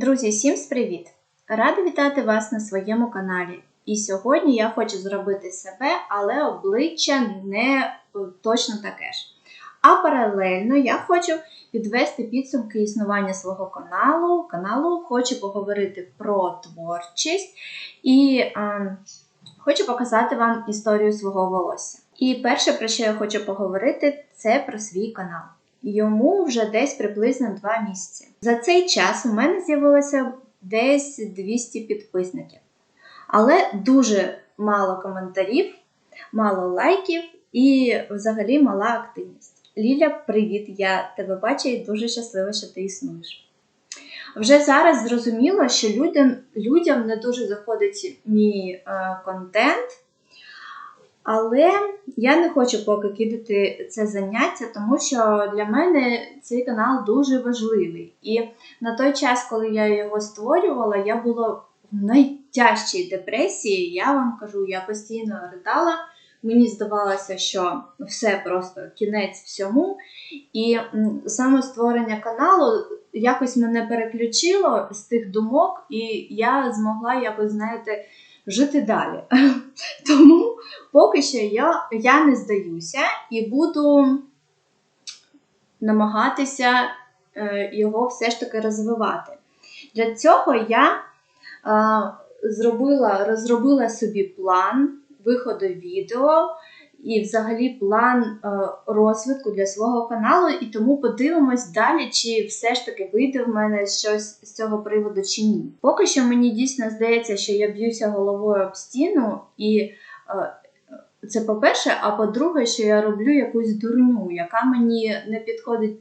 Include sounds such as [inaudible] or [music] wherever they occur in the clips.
Друзі, всім привіт! Рада вітати вас на своєму каналі. І сьогодні я хочу зробити себе, але обличчя не е, точно таке ж. А паралельно я хочу підвести підсумки існування свого каналу. Каналу хочу поговорити про творчість і е, хочу показати вам історію свого волосся. І перше, про що я хочу поговорити, це про свій канал. Йому вже десь приблизно 2 місяці. За цей час у мене з'явилося десь 200 підписників. Але дуже мало коментарів, мало лайків і взагалі мала активність. Ліля, привіт! Я тебе бачу і дуже щаслива, що ти існуєш. Вже зараз зрозуміло, що людям людям не дуже заходить мій е, контент. Але я не хочу поки кидати це заняття, тому що для мене цей канал дуже важливий. І на той час, коли я його створювала, я була в найтяжчій депресії. Я вам кажу, я постійно ридала. Мені здавалося, що все просто кінець всьому. І саме створення каналу якось мене переключило з тих думок, і я змогла якось, знаєте, жити далі. [laughs] Тому поки що я, я не здаюся і буду намагатися е, його все ж таки розвивати. Для цього я е, зробила, розробила собі план виходу відео і взагалі план е, розвитку для свого каналу, і тому подивимось далі, чи все ж таки вийде в мене щось з цього приводу чи ні. Поки що мені дійсно здається, що я б'юся головою об стіну, і е, це по-перше, а по-друге, що я роблю якусь дурню, яка мені не підходить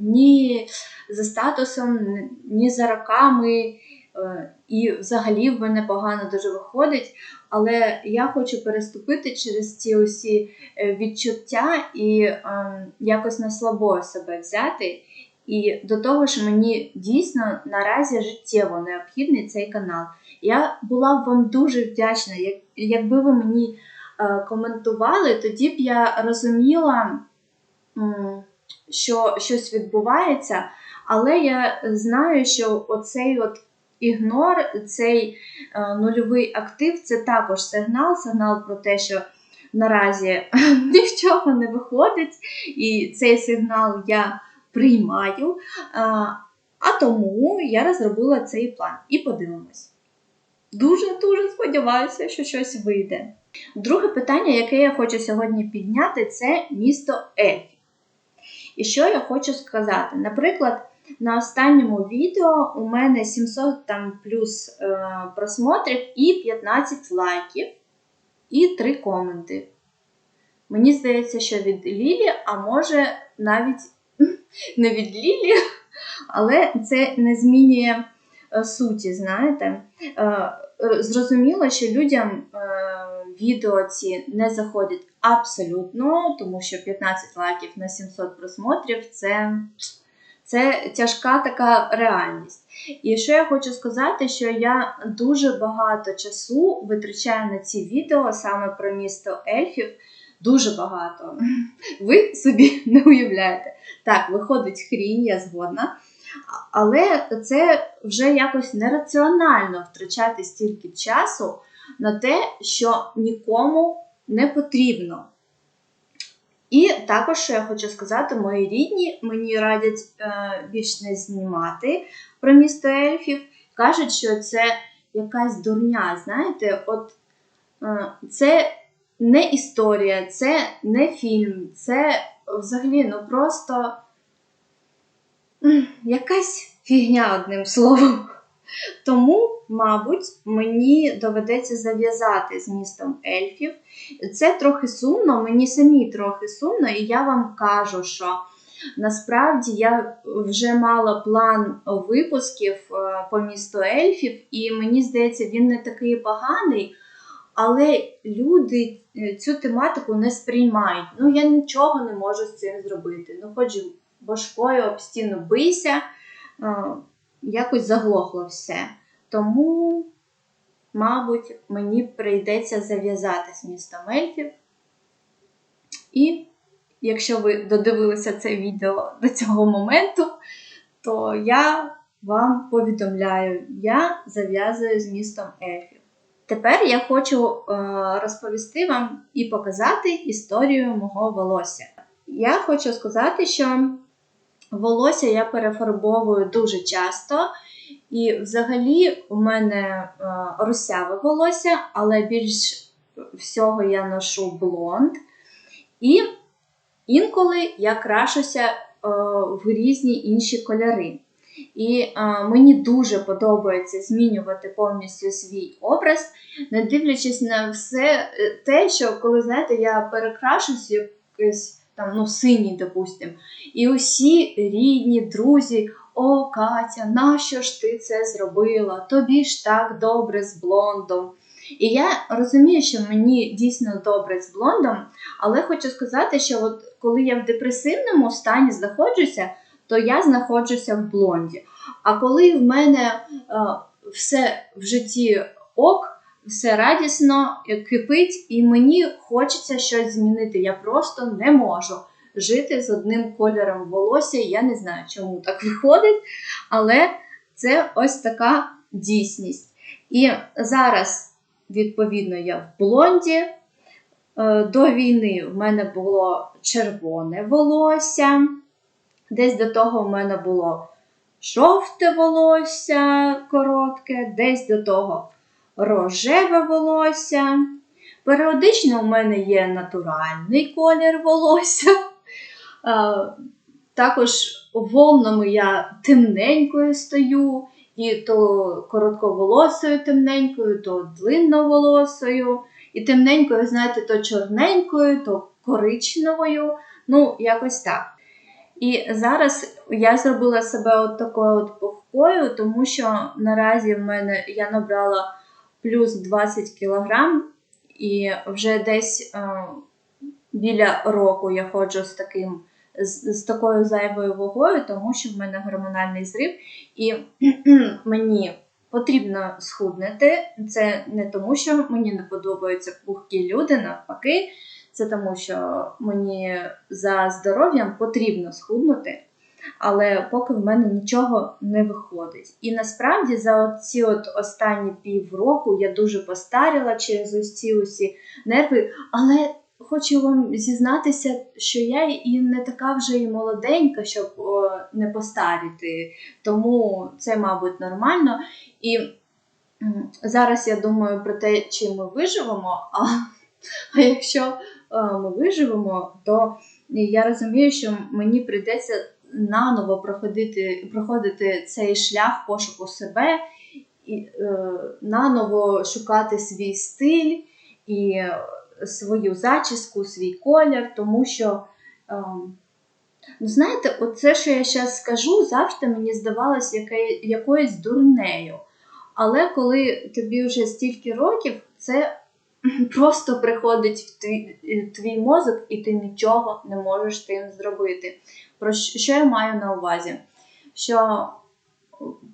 ні за статусом, ні за роками. Е, і взагалі в мене погано дуже виходить. Але я хочу переступити через ці усі е, відчуття і е, якось на слабо себе взяти. І до того ж, мені дійсно наразі життєво необхідний цей канал. Я була б вам дуже вдячна, якби ви мені е, коментували, тоді б я розуміла, що щось відбувається, але я знаю, що оцей от ігнор, цей е, нульовий актив це також сигнал, сигнал про те, що наразі [laughs] нічого не виходить, і цей сигнал я приймаю. А тому я розробила цей план і подивимось. Дуже-дуже сподіваюся, що щось вийде. Друге питання, яке я хочу сьогодні підняти, це місто Ельфів. І що я хочу сказати? Наприклад, на останньому відео у мене 700 там плюс е, просмотрів і 15 лайків, і 3 коменти. Мені здається, що від Лілі, а може навіть [laughs] не від Лілі, але це не змінює е, суті, знаєте. Е, зрозуміло, що людям відео ці не заходять абсолютно, тому що 15 лайків на 700 просмотрів це. Це тяжка така реальність. І що я хочу сказати, що я дуже багато часу витрачаю на ці відео саме про місто ельфів. Дуже багато. [laughs] Ви собі не уявляєте. Так, виходить хрінь, я згодна. Але це вже якось нераціонально втрачати стільки часу на те, що нікому не потрібно. І також, що я хочу сказати, мої рідні мені радять е, більш не знімати про місто ельфів. Кажуть, що це якась дурня. Знаєте, от е, це не історія, це не фільм, це взагалі ну просто якась фігня одним словом. Тому, мабуть, мені доведеться зав'язати з містом ельфів. Це трохи сумно, мені самі трохи сумно, і я вам кажу, що насправді я вже мала план випусків е, по місту ельфів, і мені здається, він не такий поганий. Але люди е, цю тематику не сприймають. Ну, я нічого не можу з цим зробити. Ну, хоч башкою об стіну бийся. Якось заглохло все. Тому, мабуть, мені прийдеться зав'язати з містом ельфів. І якщо ви додивилися це відео до цього моменту, то я вам повідомляю, я зав'язую з містом ельфів. Тепер я хочу е, розповісти вам і показати історію мого волосся. Я хочу сказати, що волосся я перефарбовую дуже часто, і взагалі у мене е, русяве волосся, але більш всього я ношу блонд. І інколи я крашуся е, в різні інші кольори. І е, мені дуже подобається змінювати повністю свій образ, не дивлячись на все те, що коли знаєте, я перекрашусь якийсь там ну, синій, допустим, і усі рідні, друзі, о, Катя, нащо ж ти це зробила? Тобі ж так добре з блондом. І я розумію, що мені дійсно добре з блондом, але хочу сказати, що от коли я в депресивному стані знаходжуся, то я знаходжуся в блонді. А коли в мене е, все в житті ок, все радісно е, кипить, і мені хочеться щось змінити. Я просто не можу жити з одним кольором волосся. Я не знаю, чому так [laughs] виходить, але це ось така дійсність. І зараз, відповідно, я в блонді. Е, До війни в мене було червоне волосся. Десь до того в мене було жовте волосся коротке, десь до того рожеве волосся. Періодично у мене є натуральний колір волосся. Е, Також волнами я темненькою стою, і то коротковолосою темненькою, то длинноволосою, і темненькою, знаєте, то чорненькою, то коричневою. Ну, якось так. І зараз я зробила себе от такою от пухкою, тому що наразі в мене я набрала плюс 20 кг, і вже десь е, біля року я ходжу з таким. З, з такою зайвою вагою, тому що в мене гормональний зрив, і [clears throat] мені потрібно схуднити. Це не тому, що мені не подобаються пухкі люди, навпаки, це тому, що мені за здоров'ям потрібно схуднути, але поки в мене нічого не виходить. І насправді за ці от останні півроку я дуже постаріла через ось усі нерви, але хочу вам зізнатися, що я і не така вже і молоденька, щоб о, не постаріти. Тому це, мабуть, нормально. І зараз я думаю про те, чи ми виживемо. А, а якщо е, ми виживемо, то я розумію, що мені прийдеться наново проходити, проходити цей шлях пошуку себе, і е, наново шукати свій стиль і свою зачіску, свій колір, тому що, е, ну, знаєте, оце, що я зараз скажу, завжди мені здавалось якоюсь дурнею. Але коли тобі вже стільки років, це просто приходить в твій, твій мозок, і ти нічого не можеш тим зробити. Про що я маю на увазі? Що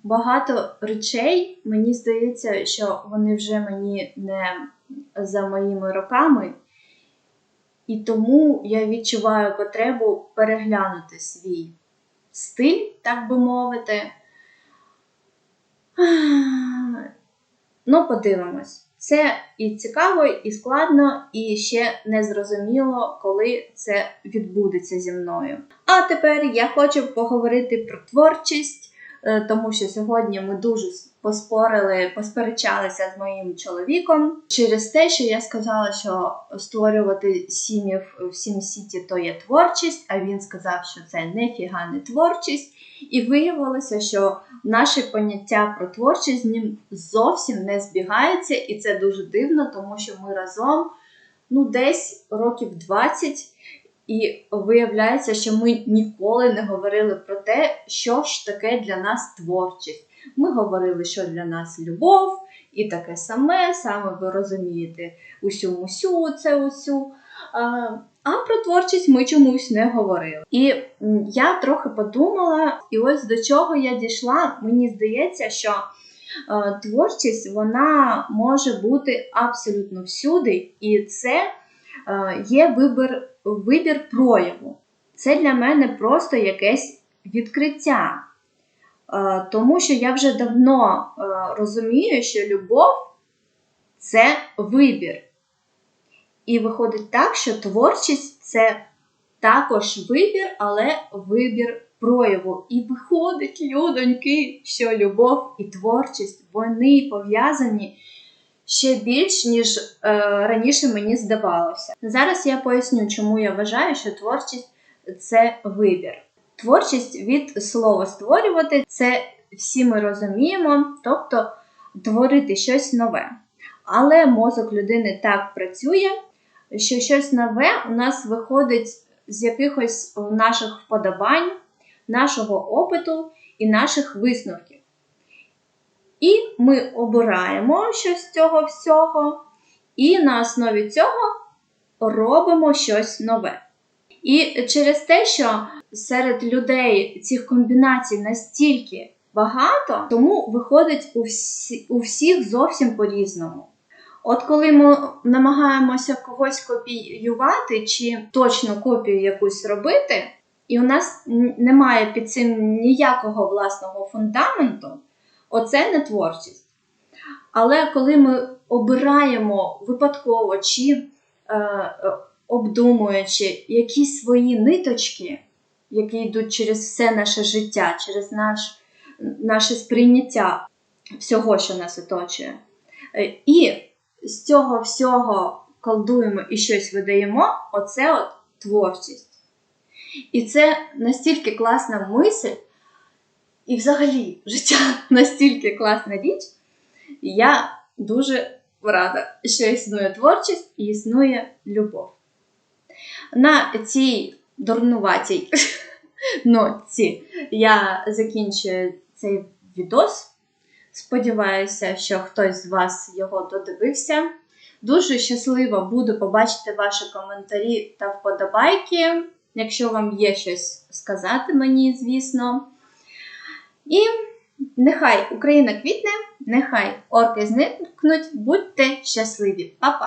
багато речей, мені здається, що вони вже мені не за моїми роками, і тому я відчуваю потребу переглянути свій стиль, так би мовити. Ну, подивимось. Це і цікаво, і складно, і ще не зрозуміло, коли це відбудеться зі мною. А тепер я хочу поговорити про творчість, тому що сьогодні ми дуже поспорили, посперечалися з моїм чоловіком через те, що я сказала, що створювати сім'їв в Сімсіті то є творчість, а він сказав, що це нефіга не творчість. І виявилося, що наше поняття про творчість з ним зовсім не збігається, і це дуже дивно, тому що ми разом ну, десь років 20, і виявляється, що ми ніколи не говорили про те, що ж таке для нас творчість. Ми говорили, що для нас любов, і таке саме, саме ви розумієте, усю мусю, це усю. А про творчість ми чомусь не говорили. І я трохи подумала, і ось до чого я дійшла. Мені здається, що е, творчість вона може бути абсолютно всюди, і це е, є вибір, вибір прояву. Це для мене просто якесь відкриття. Е, Тому що я вже давно е, розумію, що любов це вибір. І виходить так, що творчість це також вибір, але вибір прояву. І виходить, людоньки, що любов і творчість вони пов'язані ще більш, ніж е, раніше мені здавалося. Зараз я поясню, чому я вважаю, що творчість це вибір. Творчість від слова створювати це всі ми розуміємо, тобто творити щось нове. Але мозок людини так працює, що щось нове у нас виходить з якихось наших вподобань, нашого опиту і наших висновків. І ми обираємо щось з цього всього, і на основі цього робимо щось нове. І через те, що серед людей цих комбінацій настільки багато, тому виходить у, всі, у всіх зовсім по-різному. От коли ми намагаємося когось копіювати чи точно копію якусь робити, і у нас немає під цим ніякого власного фундаменту, оце не творчість. Але коли ми обираємо випадково чи е, обдумуючи якісь свої ниточки, які йдуть через все наше життя, через наш, наше сприйняття всього, що нас оточує, і з цього всього колдуємо і щось видаємо, оце от творчість. І це настільки класна мисль, і взагалі життя [laughs] настільки класна річ, і я дуже рада, що існує творчість і існує любов. На цій дурнуватій [laughs] ноці я закінчую цей відос. Сподіваюся, що хтось з вас його додивився. Дуже щаслива буду побачити ваші коментарі та вподобайки, якщо вам є щось сказати мені, звісно. І нехай Україна квітне, нехай орки зникнуть, будьте щасливі. Па-па!